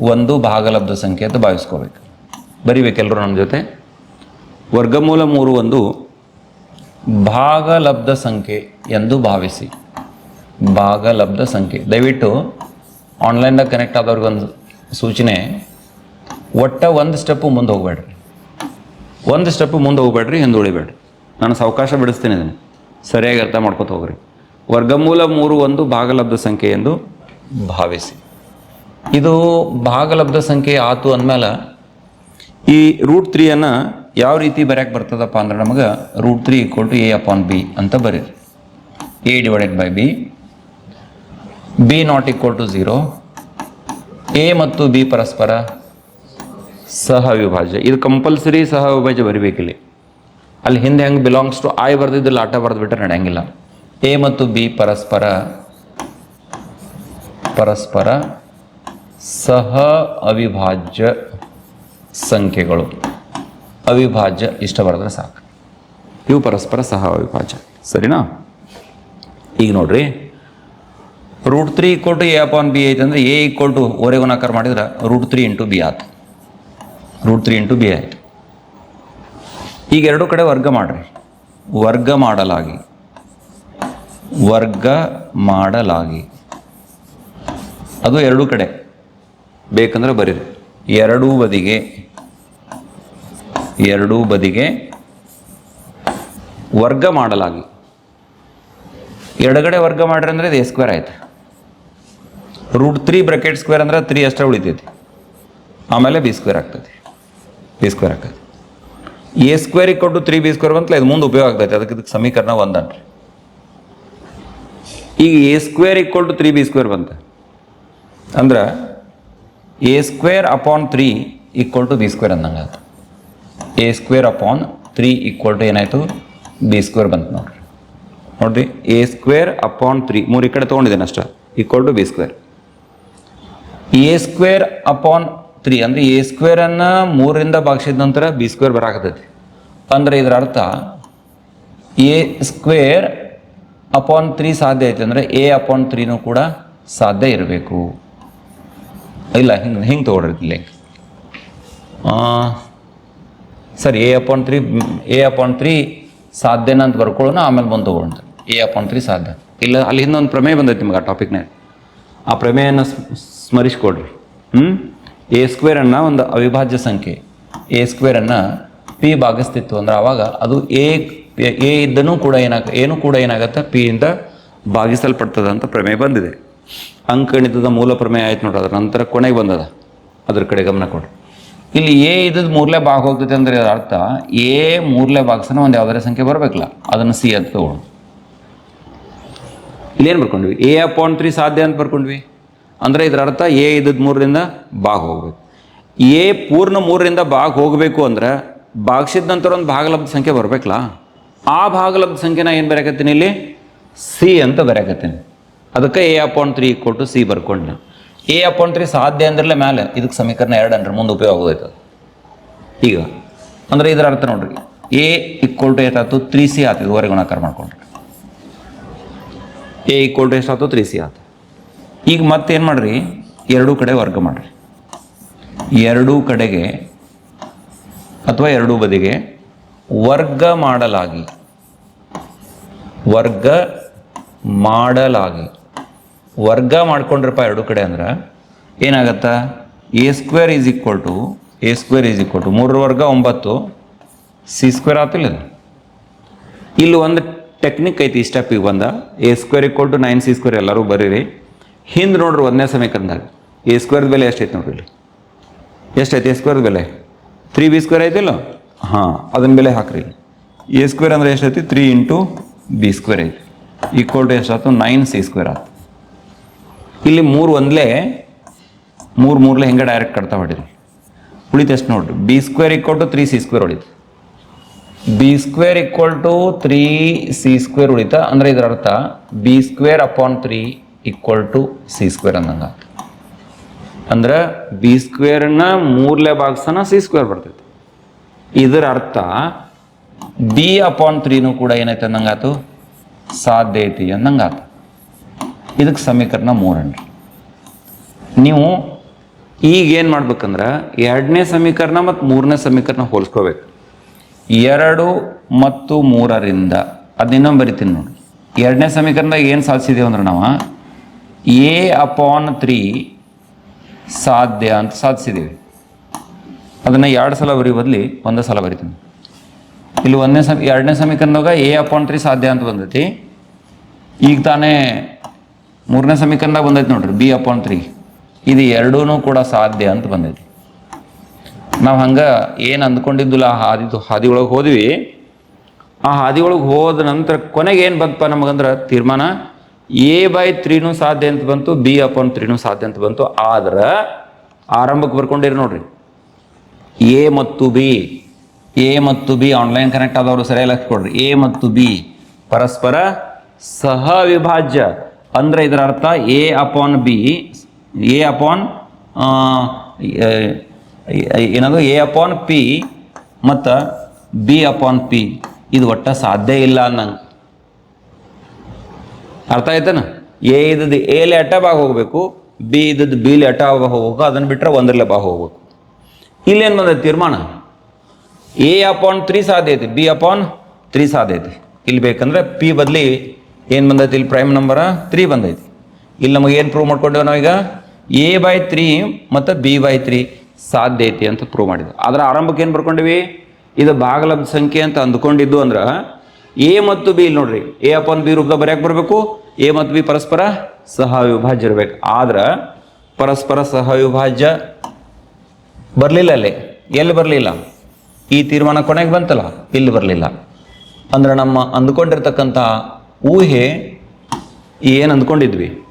ಒಂದು ಭಾಗಲಬ್ಧ ಸಂಖ್ಯೆ ಅಂತ ಭಾವಿಸ್ಕೋಬೇಕು. ಬರಿಬೇಕೆಲ್ಲರೂ ನಮ್ಮ ಜೊತೆ? ವರ್ಗಮೂಲ ಮೂರು ಒಂದು ಭಾಗಲಬ್ಧ ಸಂಖ್ಯೆ ಎಂದು ಭಾವಿಸಿ. ಭಾಗಲಬ್ಧ ಸಂಖ್ಯೆ. ದಯವಿಟ್ಟು ಆನ್ಲೈನ್ದಾಗ ಕನೆಕ್ಟ್ ಆದವ್ರಿಗೆ ಒಂದು ಸೂಚನೆ. ಒಟ್ಟ ಒಂದು ಸ್ಟೆಪ್ಪು ಮುಂದೆ ಹೋಗ್ಬೇಡ್ರಿ. ಒಂದು ಸ್ಟೆಪ್ಪು ಮುಂದೆ ಹೋಗ್ಬೇಡ್ರಿ, ಹಿಂದೆ ಉಳಿಬೇಡ್ರಿ. ನಾನು ಸಾವಕಾಶ ಬಿಡಿಸ್ತೀನಿ ಇದನ್ನು. ಸರಿಯಾಗಿ ಅರ್ಥ ಮಾಡ್ಕೋತ ಹೋಗ್ರಿ. ವರ್ಗಮೂಲ ಮೂರು ಒಂದು ಭಾಗಲಬ್ಧ ಸಂಖ್ಯೆ ಎಂದು ಭಾವಿಸಿ. ಇದು ಭಾಗಲಬ್ಧ ಸಂಖ್ಯೆ ಆತು ಅಂದಮೇಲೆ ಈ ರೂಟ್ ತ್ರೀಯನ್ನು ಯಾವ ರೀತಿ ಬರೆಯಕ್ಕೆ ಬರ್ತದಪ್ಪ ಅಂದ್ರೆ ನಮಗೆ root three equal to A upon B ಅಂತ ಬರೀರಿ. A divided by B. B not equal to zero. A ಮತ್ತು ಬಿ ಪರಸ್ಪರ ಸಹ ಇದು ಕಂಪಲ್ಸರಿ ಸಹ ವಿಭಾಜ್ಯ ಬರಿಬೇಕಿಲ್ಲಿ. ಅಲ್ಲಿ ಹಿಂದೆ ಹೆಂಗೆ ಬಿಲಾಂಗ್ಸ್ ಟು ಆಯ್ ಬರ್ದಿದ್ದಿಲ್ಲ, ಆಟ ಬರೆದ್ಬಿಟ್ರೆ ನಡೆಯಂಗಿಲ್ಲ. ಎ ಮತ್ತು ಬಿ ಪರಸ್ಪರ ಪರಸ್ಪರ ಸಹ ಅವಿಭಾಜ್ಯ ಸಂಖ್ಯೆಗಳು. ಅವಿಭಾಜ್ಯ ಇಷ್ಟ ಬರೆದ್ರೆ ಸಾಕು. ಇವು ಪರಸ್ಪರ ಸಹ ಅವಿಭಾಜ್ಯ. ಸರಿನಾ? ಈಗ ನೋಡ್ರಿ. Root three equal to A upon B ಐತೆ ಅಂದರೆ ಎ ಈಕ್ವಲ್ ಟು ಓರೆ ಗುಣಾಕಾರ ಮಾಡಿದ್ರೆ ರೂಟ್ ತ್ರೀ ಇಂಟು ಬಿ ಆಯ್ತು ರೂಟ್ ತ್ರೀ ಇಂಟು ಬಿ ಆಯಿತು. ಈಗ ಎರಡು ಕಡೆ ವರ್ಗ ಮಾಡಿರಿ. ವರ್ಗ ಮಾಡಲಾಗಿ. ವರ್ಗ ಮಾಡಲಾಗಿ. ಅದು ಎರಡೂ ಕಡೆ. ಬೇಕಂದ್ರೆ ಬರೀರಿ. ಎರಡೂ ಬದಿಗೆ ಎರಡೂ ಬದಿಗೆ ವರ್ಗ ಮಾಡಲಾಗಿ. ಎಡಗಡೆ ವರ್ಗ ಮಾಡ್ರಿ ಅಂದ್ರೆ ಇದು ಎ ಸ್ಕ್ವೇರ್ ಆಯ್ತು. ರೂಟ್ ತ್ರೀ ಬ್ರಕೆಟ್ ಸ್ಕ್ವೇರ್ ಅಂದ್ರೆ ತ್ರೀ ಅಷ್ಟೇ ಉಳಿತೈತಿ. ಆಮೇಲೆ ಬಿ ಸ್ಕ್ವೇರ್ ಆಗ್ತೈತಿ. ಬಿ ಸ್ಕ್ವೇರ್ ಆಗ್ತೈತಿ. ಎ ಸ್ಕ್ವೇರ್ ಇಕ್ಕೊಟ್ಟು ತ್ರೀ ಬಿ ಸ್ಕ್ವೇರ್ ಬಂತಲ್ಲ, ಇದು ಮುಂದೆ ಉಪಯೋಗ ಆಗ್ತೈತೆ. ಅದಕ್ಕೆ ಇದಕ್ಕೆ ಸಮೀಕರಣ ಒಂದನ್ರಿ. ಈಗ A square equal to three B square ಬಂತ. ಅಂದ್ರೆ A square upon three equal to B square ಅಂದಂಗೆ A square upon three equal to ಏನಾಯಿತು? ಬಿ ಸ್ಕ್ವೇರ್ ಬಂತು ನೋಡ್ರಿ. ನೋಡ್ರಿ ಎ ಸ್ಕ್ವೇರ್ ಅಪಾನ್ ತ್ರೀ ಮೂರು ಈ ಕಡೆ ತೊಗೊಂಡಿದ್ದೇನೆ ಅಷ್ಟೇ. Equal to B square A square upon three ಅಂದರೆ ಎ ಸ್ಕ್ವೇರನ್ನು ಮೂರರಿಂದ ಭಾಗಿಸಿದ ನಂತರ ಬಿ ಸ್ಕ್ವೇರ್ ಬರಾಕತೈತಿ ಅಂದ್ರೆ ಇದರ ಅರ್ಥ ಎ ಸ್ಕ್ವೇರ್ ಅಪಾನ್ ತ್ರೀ ಸಾಧ್ಯ ಐತೆ ಅಂದರೆ ಎ ಅಪಾನ್ ತ್ರೀನೂ ಕೂಡ ಸಾಧ್ಯ ಇರಬೇಕು. ಇಲ್ಲ, ಹಿಂಗೆ ಹಿಂಗೆ ತೊಗೊಳ್ರಿ ಇಲ್ಲಿ. ಸರಿ, A upon three, A upon three ಸಾಧ್ಯನ ಅಂತ ಬರ್ಕೊಳ್ಳೋಣ, ಆಮೇಲೆ ಬಂದು ತೊಗೊಳ್ಳೋಣ ಎ ಅಪಾನ್ ತ್ರೀ ಸಾಧ್ಯ. ಇಲ್ಲ, ಅಲ್ಲಿ ಹಿಂದೊಂದು ಪ್ರಮೇಯ ಬಂದೈತೆ ನಿಮ್ಗೆ ಆ ಟಾಪಿಕ್ನಾಗ ಆ ಪ್ರಮೇಯನ ಸ್ಮರಿಸ್ಕೊಡ್ರಿ ಹ್ಞೂ ಎ ಸ್ಕ್ವೇರನ್ನು ಒಂದು ಅವಿಭಾಜ್ಯ ಸಂಖ್ಯೆ. ಎ ಸ್ಕ್ವೇರನ್ನು ಪಿ ಭಾಗಿಸ್ತಿತ್ತು ಅಂದ್ರೆ ಆವಾಗ ಅದು ಎ ಎ ಇದ್ದನೂ ಕೂಡ ಏನಾಗ, ಏನು ಕೂಡ ಏನಾಗುತ್ತೆ? ಪಿ ಇಂದ ಭಾಗಿಸಲ್ಪಡ್ತದ ಅಂತ ಪ್ರಮೇಯ ಬಂದಿದೆ. ಅಂಕಗಣಿತದ ಮೂಲ ಪ್ರಮೇಯ ಆಯ್ತು ನೋಡ್ರಿ, ಅದರ ನಂತರ ಕೊನೆಗೆ ಬಂದದ. ಅದ್ರ ಕಡೆ ಗಮನ ಕೊಡಿ ಇಲ್ಲಿ ಎ ಇದ್ದದ್ದು ಮೂರನೇ ಭಾಗ ಹೋಗ್ತೈತೆ ಅಂದ್ರೆ ಅರ್ಥ ಎ ಮೂರನೇ ಭಾಗಸನ ಒಂದು ಯಾವ್ದಾರ ಸಂಖ್ಯೆ ಬರಬೇಕಲ್ಲ, ಅದನ್ನು ಸಿ ಅಂತ ತಗೊಳ್ಳೋಣ ಇಲ್ಲೇನು ಬರ್ಕೊಂಡ್ವಿ? ಎ ಅಪಾಯಿಂಟ್ ತ್ರೀ ಸಾಧ್ಯ ಅಂತ ಬರ್ಕೊಂಡ್ವಿ. ಅಂದರೆ ಇದರ ಅರ್ಥ ಎ ಇದ್ದದ್ದು ಮೂರರಿಂದ ಭಾಗ ಹೋಗ್ಬೇಕು. ಎ ಪೂರ್ಣ ಮೂರರಿಂದ ಭಾಗ ಹೋಗಬೇಕು ಅಂದ್ರೆ ಭಾಗಿಸಿದ ನಂತರ ಒಂದು ಭಾಗಲಬ್ಧ ಸಂಖ್ಯೆ ಬರಬೇಕಲ್ಲ? ಆ ಭಾಗಲಬ್ಧ ಸಂಖ್ಯೆನ ಏನು ಬರೆಯಕತ್ತೀನಿ ಇಲ್ಲಿ? ಸಿ ಅಂತ ಬರೆಯಕತ್ತೀನಿ. ಅದಕ್ಕೆ ಎ ಅಪಾಯಿಂಟ್ ತ್ರೀ ಕೊಟ್ಟು ಸಿ ಬರ್ಕೊಂಡು ಎ ಅಪಾಯಿಂಟ್ ತ್ರೀ ಸಾಧ್ಯ ಅಂದ್ರಲ್ಲೇ ಮೇಲೆ ಇದಕ್ಕೆ ಸಮೀಕರಣ ಎರಡು ಅಂದ್ರೆ ಮುಂದೆ ಉಪಯೋಗ ಆಗೋಯ್ತು ಈಗ, ಅಂದರೆ ಇದರ ಅರ್ಥ ನೋಡ್ರಿ. ಎ ಈಕ್ವಲ್ ಟು ಎಷ್ಟಾಯ್ತು? ತ್ರೀ ಸಿ ಆತು. ಇದುವರೆಗೆ ಗುಣಾಕಾರ ಮಾಡ್ಕೊಂಡ್ರಿ. ಎ ಈಕ್ವಲ್ ಟು ಎಷ್ಟಾಯ್ತು? ತ್ರೀ ಸಿ ಆಯ್ತು ಈಗ ಮತ್ತೇನು ಮಾಡ್ರಿ? ಎರಡೂ ಕಡೆ ವರ್ಗ ಮಾಡ್ರಿ. ಎರಡೂ ಕಡೆಗೆ ಅಥವಾ ಎರಡೂ ಬದಿಗೆ ವರ್ಗ ಮಾಡಲಾಗಿ ವರ್ಗ ಮಾಡಲಾಗಿ, ವರ್ಗ ಮಾಡ್ಕೊಂಡ್ರಪ್ಪ ಎರಡೂ ಕಡೆ ಅಂದ್ರೆ ಏನಾಗತ್ತಾ? A square is equal to A square is equal to ಮೂರರ ವರ್ಗ ಒಂಬತ್ತು ಸಿ ಸ್ಕ್ವೇರ್ ಆತಿಲ್ಲ? ಇಲ್ಲಿ ಒಂದು ಟೆಕ್ನಿಕ್ ಐತಿ ಈ ಸ್ಟೆಪ್ಪಿಗೆ ಬಂದ. A square equal to nine C square ಎಲ್ಲರೂ ಬರೀರಿ. ಹಿಂದೆ ನೋಡ್ರಿ ಒಂದನೇ ಸಮೀಕರಣದಾಗ. ಎ ಸ್ಕ್ವೇರ್ದ ಬೆಲೆ ಎಷ್ಟೈತೆ ನೋಡ್ರಿ ಇಲ್ಲಿ? ಎಷ್ಟೈತೆ ಎ ಸ್ಕ್ವೇರ್ದ ಬೆಲೆ? ತ್ರೀ ಬಿ ಸ್ಕ್ವೇರ್ ಐತಿಲ್ಲ? ಹಾಂ ಅದನ್ನ ಬೆಲೆ ಹಾಕ್ರಿ ಎ ಸ್ಕ್ವೇರ್ ಅಂದ್ರೆ ಎಷ್ಟೈತಿ? ತ್ರೀ ಇಂಟು ಬಿ ಸ್ಕ್ವೇರ್ ಐತಿ. ಈಕ್ವಲ್ ಟು ಎಷ್ಟಾಯ್ತು? ನೈನ್ ಸಿ ಸ್ಕ್ವೇರ್ ಆಯ್ತು. ಇಲ್ಲಿ ಮೂರು ಒಂದಲೇ, ಮೂರು ಮೂರಲೆ ಹೆಂಗೆ ಡೈರೆಕ್ಟ್ ಕಟ್ತಾ ಮಾಡಿದ್ರಿ ಉಳಿತು ಎಷ್ಟು ನೋಡ್ರಿ? B square equal to three C square ಉಳಿತು. B square equal to three C square ಉಳಿತ. ಅಂದರೆ ಇದರ ಅರ್ಥ B square upon three equal to C square ಅಂದಂಗ ಅಂದ್ರೆ ಬಿ ಸ್ಕ್ವೇರ್ನ ಮೂರ್ಲೆ ಭಾಗಸನ ಸಿ ಸ್ಕ್ವೇರ್ ಬರ್ತೈತಿ. ಇದರ ಅರ್ಥ ಬಿ ಅಪಾನ್ ತ್ರೀನು ಕೂಡ ಏನೈತೆ ಅಂದಂಗಾತು ಸಾಧ್ಯ ಐತಿ ಅಂದಂಗಾತು ಇದಕ್ಕೆ ಸಮೀಕರಣ ಮೂರನ್ರಿ. ನೀವು ಈಗ ಏನು ಮಾಡ್ಬೇಕಂದ್ರೆ ಎರಡನೇ ಸಮೀಕರಣ ಮತ್ತು ಮೂರನೇ ಸಮೀಕರಣ ಹೋಲಿಸ್ಕೋಬೇಕು. ಎರಡು ಮತ್ತು ಮೂರರಿಂದ ಅದನ್ನ ಬರಿತೀನಿ ನೋಡಿ ಎರಡನೇ ಸಮೀಕರಣದಾಗ ಏನು ಸಾಧಿಸಿದೀವಿ ಅಂದ್ರೆ ನಾವು? ಎ ಅಪಾನ್ ತ್ರೀ ಸಾಧ್ಯ ಅಂತ ಸಾಧಿಸಿದ್ದೀವಿ. ಅದನ್ನು ಎರಡು ಸಲ ಬರೀ ಬದಲಿ ಒಂದೇ ಸಲ ಬರಿತೀನಿ. ಇಲ್ಲಿ ಒಂದನೇ ಸಮ, ಎರಡನೇ ಸಮೀಕರಣದಾಗ ಎ ಅಪಾನ್ ತ್ರೀ ಸಾಧ್ಯ ಅಂತ ಬಂದೈತಿ. ಈಗ ತಾನೇ ಮೂರನೇ ಸಮೀಕರಣದಾಗ ಬಂದೈತಿ ನೋಡ್ರಿ, ಬಿ ಅಪಾನ್ ತ್ರೀ. ಇದು ಎರಡೂ ಕೂಡ ಸಾಧ್ಯ ಅಂತ ಬಂದೈತಿ. ನಾವು ಹಂಗೆ ಏನು ಅಂದ್ಕೊಂಡಿದ್ದಿಲ್ಲ ಆ ಹಾದಿ ಹಾದಿ ಒಳಗೆ ಹೋದ್ವಿ. ಆ ಹಾದಿ ಒಳಗೆ ಹೋದ ನಂತರ ಕೊನೆಗೆ ಏನು ಬಂತಪ್ಪ ನಮಗಂದ್ರೆ ತೀರ್ಮಾನ? ಎ ಬೈ ತ್ರೀನೂ ಸಾಧ್ಯ ಅಂತ ಬಂತು? ಬಿ ಅಪಾನ್ ತ್ರೀನೂ ಸಾಧ್ಯ ಅಂತ ಬಂತು? ಆದ್ರೆ ಆರಂಭಕ್ಕೆ ಬರ್ಕೊಂಡಿರಿ ನೋಡ್ರಿ. ಎ ಮತ್ತು ಬಿ ಎ ಮತ್ತು ಬಿ ಆನ್ಲೈನ್ ಕನೆಕ್ಟ್ ಆದವರು ಸರಿಯಾಗಿ ಲಕ್ಷ ಕೊಡ್ರಿ. ಎ ಮತ್ತು ಬಿ ಪರಸ್ಪರ ಸಹ ವಿಭಾಜ್ಯ ಅಂದ್ರೆ ಇದರ ಅರ್ಥ A upon B A upon ಏನದು? ಎ ಅಪಾನ್ ಪಿ ಮತ್ತು ಬಿ ಅಪಾನ್ ಪಿ ಇದು ಒಟ್ಟ ಸಾಧ್ಯ ಇಲ್ಲ ಅನ್ನಂಗೆ. ಅರ್ಥ ಆಯ್ತಾನ? ಎ ಇದ್ದದ್ದು ಎಲೆ ಅಟ್ಟ ಬಾಗ ಹೋಗಬೇಕು, ಬಿ ಇದ್ದದ್ದು ಬಿಲಿ ಅಟ್ಟ ಬಾಗ ಹೋಗ್ಬೇಕು, ಅದನ್ನು ಬಿಟ್ಟರೆ ಒಂದರಲ್ಲೇ ಬಾಗ ಹೋಗ್ಬೇಕು. ಇಲ್ಲೇನು ಬಂದ ತೀರ್ಮಾನ? ಎ ಅಪಾನ್ ತ್ರೀ ಸಾಧ್ಯ ಐತಿ, ಬಿ ಅಪಾನ್ ತ್ರೀ ಸಾಧ್ಯ ಐತಿ. ಇಲ್ಲಿ ಬೇಕಂದ್ರೆ ಪಿ ಬದಲಿ ಏನು ಬಂದೈತಿ ಇಲ್ಲಿ ಪ್ರೈಮ್ ನಂಬರ? ತ್ರೀ ಬಂದೈತಿ. ಇಲ್ಲಿ ನಮಗೆ ಏನು ಪ್ರೂವ್ ಮಾಡ್ಕೊಂಡೇವೆ ನಾವೀಗ? ಎ ಬೈ ತ್ರೀ ಮತ್ತು ಬಿ ಬೈ ತ್ರೀ ಸಾಧ್ಯ ಐತಿ ಅಂತ ಪ್ರೂವ್ ಮಾಡಿದ್ವಿ. ಅದರ ಆರಂಭಕ್ಕೆ ಏನು ಬರ್ಕೊಂಡಿವಿ? ಇದು ಭಾಗಲಬ್ಧ ಸಂಖ್ಯೆ ಅಂತ ಅಂದ್ಕೊಂಡಿದ್ದು ಅಂದ್ರೆ ಎ ಮತ್ತು ಬಿ ಇಲ್ಲಿ ನೋಡ್ರಿ. ಎ ಅಪಾನ್ ಬಿ ರೂಪದಾಗ ಬರ್ಯಾಕೆ ಬರಬೇಕು. ಎ ಮತ್ತು ಬಿ ಪರಸ್ಪರ ಸಹವಿಭಾಜ್ಯ ಇರ್ಬೇಕು ಆದ್ರೆ ಪರಸ್ಪರ ಸಹವಿಭಾಜ್ಯ ಬರಲಿಲ್ಲ ಅಲ್ಲಿ. ಎಲ್ಲಿ ಬರಲಿಲ್ಲ? ಈ ತೀರ್ಮಾನ ಕೊನೆಗೆ ಬಂತಲ್ಲ? ಇಲ್ಲಿ ಬರಲಿಲ್ಲ. ಅಂದ್ರೆ ನಮ್ಮ ಅಂದ್ಕೊಂಡಿರ್ತಕ್ಕಂಥ ಊಹೆ ಏನು ಅಂದ್ಕೊಂಡಿದ್ವಿ?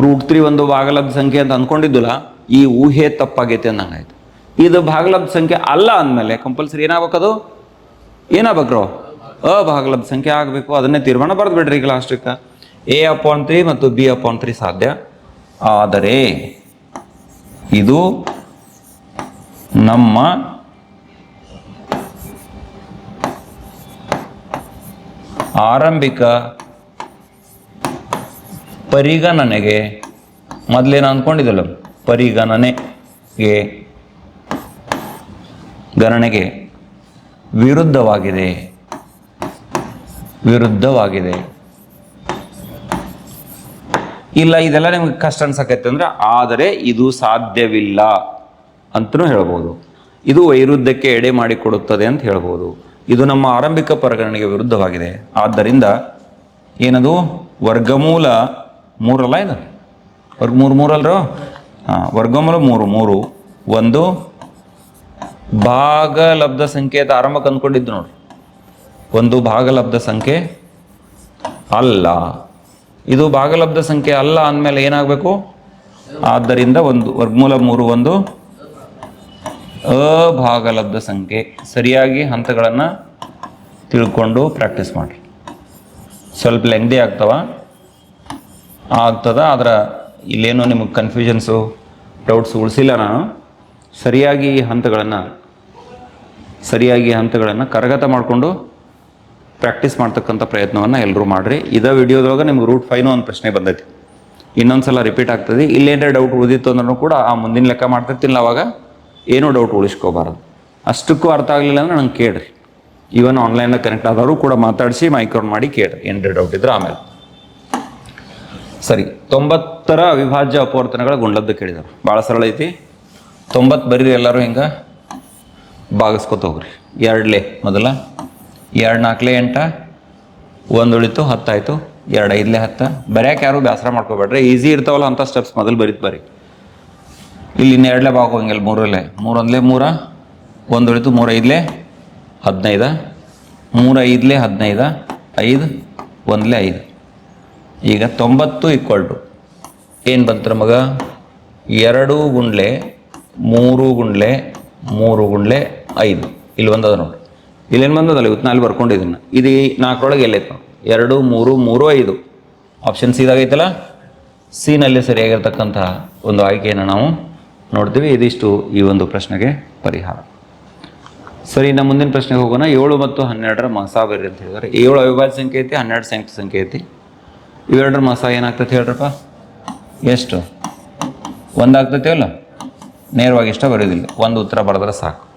ರೂಟ್ ತ್ರೀ ಒಂದು ಭಾಗಲಬ್ಧ ಸಂಖ್ಯೆ ಅಂತ ಅಂದ್ಕೊಂಡಿದ್ದಿಲ್ಲ ಈ ಊಹೆ ತಪ್ಪಾಗೈತೆ ಅನ್ನಂಗಾಯ್ತು. ಇದು ಭಾಗಲಬ್ಧ ಸಂಖ್ಯೆ ಅಲ್ಲ ಅಂದಮೇಲೆ ಕಂಪಲ್ಸರಿ ಏನಾಗಬೇಕದು? ಏನಾಗ್ಬೇಕ್ರು? ಅಭಾಗಲಬ್ಧ ಸಂಖ್ಯೆ ಆಗಬೇಕು. ಅದನ್ನೇ ತೀರ್ಮಾನ ಬರೆದು ಬಿಡ್ರಿ ಈಗ ಲಾಸ್ಟಕ್ಕೆ ಎ ಅಪಾನ್ ತ್ರೀ ಮತ್ತು ಬಿ ಅಪಾನ್ ತ್ರೀ ಸಾಧ್ಯ? ಆದರೆ ಇದು ನಮ್ಮ ಆರಂಭಿಕ ಪರಿಗಣನೆಗೆ ಮೊದಲೇನು ಅಂದ್ಕೊಂಡಿದ್ದಲ್ಲ? ಪರಿಗಣನೆಗೆ ಗಣನೆಗೆ ವಿರುದ್ಧವಾಗಿದೆ. ವಿರುದ್ಧವಾಗಿದೆ. ಇಲ್ಲ, ಇದೆಲ್ಲ ನಿಮ್ಗೆ ಕಷ್ಟ ಅನ್ಸಕತ್ತೆ ಅಂದ್ರೆ, ಆದರೆ ಇದು ಸಾಧ್ಯವಿಲ್ಲ ಅಂತಲೂ ಹೇಳ್ಬೋದು. ಇದು ವೈರುದ್ಧಕ್ಕೆ ಎಡೆ ಮಾಡಿಕೊಡುತ್ತದೆ ಅಂತ ಹೇಳ್ಬೋದು. ಇದು ನಮ್ಮ ಆರಂಭಿಕ ಪರಿಗಣನೆಗೆ ವಿರುದ್ಧವಾಗಿದೆ. ಆದ್ದರಿಂದ ಏನದು? ವರ್ಗಮೂಲ ಮೂರಲ್ಲ ಇದು? ವರ್ಗ ಮೂರು ಮೂರಲ್ರ? ಹಾಂ, ವರ್ಗಮೂಲ ಮೂರು ಮೂರು. ಒಂದು ಭಾಗಲಬ್ಧ ಸಂಕೇತ ಆರಂಭಕ್ಕೆ ಅಂದ್ಕೊಂಡಿದ್ದು ನೋಡ್ರಿ. ಒಂದು ಭಾಗಲಬ್ಧ ಸಂಖ್ಯೆ ಅಲ್ಲ. ಇದು ಭಾಗಲಬ್ಧ ಸಂಖ್ಯೆ ಅಲ್ಲ ಅಂದಮೇಲೆ ಏನಾಗಬೇಕು? ಆದ್ದರಿಂದ ಒಂದು ವರ್ಗಮೂಲ ಮೂರು ಒಂದು ಅಭಾಗಲಬ್ಧ ಸಂಖ್ಯೆ. ಸರಿಯಾಗಿ ಹಂತಗಳನ್ನು ತಿಳ್ಕೊಂಡು ಪ್ರಾಕ್ಟೀಸ್ ಮಾಡಿರಿ ಸ್ವಲ್ಪ ಲೆಂಗ್ದಿ ಆಗ್ತವ? ಆಗ್ತದ, ಆದ್ರೆ ಇಲ್ಲೇನೋ ನಿಮಗೆ ಕನ್ಫ್ಯೂಷನ್ಸು ಡೌಟ್ಸ್ ಉಳಿಸಿಲ್ಲ ನಾನು. ಸರಿಯಾಗಿ ಹಂತಗಳನ್ನು ಸರಿಯಾಗಿ ಹಂತಗಳನ್ನು ಕರಗತ ಮಾಡಿಕೊಂಡು ಪ್ರಾಕ್ಟೀಸ್ ಮಾಡ್ತಕ್ಕಂಥ ಪ್ರಯತ್ನವನ್ನು ಎಲ್ಲರೂ ಮಾಡಿರಿ. ಇದೇ ವಿಡಿಯೋದೊಳಗೆ ನಿಮ್ಗೆ ರೂಟ್ ಫೈನೋ ಒಂದು ಪ್ರಶ್ನೆ ಬಂದೈತಿ. ಇನ್ನೊಂದು ಸಲ ರಿಪೀಟ್ ಆಗ್ತದೆ. ಇಲ್ಲೇನಾರ ಡೌಟ್ ಉಳಿದಿತ್ತು ಅಂದ್ರೂ ಕೂಡ ಆ ಮುಂದಿನ ಲೆಕ್ಕ ಮಾಡ್ತಿರ್ತಿಲ್ಲ ಅವಾಗ ಏನೂ ಡೌಟ್ ಉಳಿಸ್ಕೋಬಾರದು. ಅಷ್ಟಕ್ಕೂ ಅರ್ಥ ಆಗಲಿಲ್ಲ ಅಂದ್ರೆ ನಂಗೆ ಕೇಳ್ರಿ. ಈವನ್ ಆನ್ಲೈನ್ ಕನೆಕ್ಟ್ ಆದವರು ಕೂಡ ಮಾತಾಡಿಸಿ ಮೈಕ್ರೋನ್ ಮಾಡಿ ಕೇಳ್ರಿ. ಏನಾರ ಡೌಟ್ ಇದ್ರೆ ಆಮೇಲೆ. ಸರಿ, ತೊಂಬತ್ತರ ಅವಿಭಾಜ್ಯ ಅಪವರ್ತನಗಳ ಗುಂಡದ್ದು ಕೇಳಿದರು. ಭಾಳ ಸರಳ ಐತಿ. ತೊಂಬತ್ತು ಬರೀರಿ ಎಲ್ಲರೂ ಹಿಂಗೆ. ಭಾಗಿಸ್ಕೊತ ಹೋಗ್ರಿ. ಎರಡ್ಲೆ ಮೊದಲ. ಎರಡು ನಾಲ್ಕಲೇ ಎಂಟ ಒಂದು ಉಳಿತು ಹತ್ತಾಯಿತು ಎರಡು ಐದಲೇ ಹತ್ತು. ಬರ್ಯಾಕೆ ಯಾರು ಬೇಸರ ಮಾಡ್ಕೋಬೇಡ್ರಿ. ಈಸಿ ಇರ್ತಾವಲ್ಲ ಅಂಥ ಸ್ಟೆಪ್ಸ್ ಮೊದಲು ಬರೀತ್ ಬರೀ ಇಲ್ಲಿ ಇನ್ನು ಎರಡಲೇ ಭಾಗ ಹೋಗಂಗಿಲ್ಲ ಮೂರಲ್ಲೇ. ಮೂರೊಂದಲೇ ಮೂರ ಒಂದು ಉಳಿತು ಮೂರು ಐದಲೇ ಹದಿನೈದು ಮೂರು ಐದಲೇ ಹದಿನೈದು, ಐದು, ಒಂದಲೇ ಐದು. ಈಗ ತೊಂಬತ್ತು ಈಕ್ವಲ್ ಟು ಏನು ಬಂತು ಮಗ? ಎರಡು ಗುಂಡ್ಲೆ ಮೂರು ಗುಂಡ್ಲೆ ಮೂರು ಗುಂಡ್ಲೆ ಐದು. ಇಲ್ಲಿ ಒಂದದ ನೋಡಿ ಇಲ್ಲೇನು ಬಂದದಲ್ಲ ಇವತ್ತು ನಾಲ್ಕು ಬರ್ಕೊಂಡಿದ್ದೀನಿ ಇದು ನಾಲ್ಕರೊಳಗೆ ಎಲ್ಲೈತೆ? ಎರಡು, ಮೂರು ಮೂರು, ಐದು. ಆಪ್ಷನ್ ಸಿದಾಗೈತಲ್ಲ ಸಿನಲ್ಲಿ ಸರಿಯಾಗಿರ್ತಕ್ಕಂಥ ಒಂದು ಆಯ್ಕೆಯನ್ನು ನಾವು ನೋಡ್ತೀವಿ. ಇದಿಷ್ಟು ಈ ಒಂದು ಪ್ರಶ್ನೆಗೆ ಪರಿಹಾರ. ಸರಿ ನಮ್ಮ ಮುಂದಿನ ಪ್ರಶ್ನೆಗೆ ಹೋಗೋಣ. ಏಳು ಮತ್ತು ಹನ್ನೆರಡರ ಮಸಾಬೇರಿ ಅಂತ ಹೇಳಿದ್ರೆ. ಏಳು ಅವಿಭಾಜ್ಯ ಸಂಖ್ಯೆ ಐತಿ, ಹನ್ನೆರಡು ಸಂಖ್ಯೆ ಸಂಖ್ಯೆ ಐತಿ. ಇವೆರಡರ ಮಸ ಏನಾಗ್ತೈತೆ ಹೇಳ್ರಪ್ಪ? ಎಷ್ಟು? ಒಂದಾಗ್ತೈತೆ ಅಲ್ಲ? ನೇರವಾಗಿ ಇಷ್ಟ ಬರೋದಿಲ್ಲ ಒಂದು ಉತ್ತರ ಬರೆದ್ರೆ ಸಾಕು.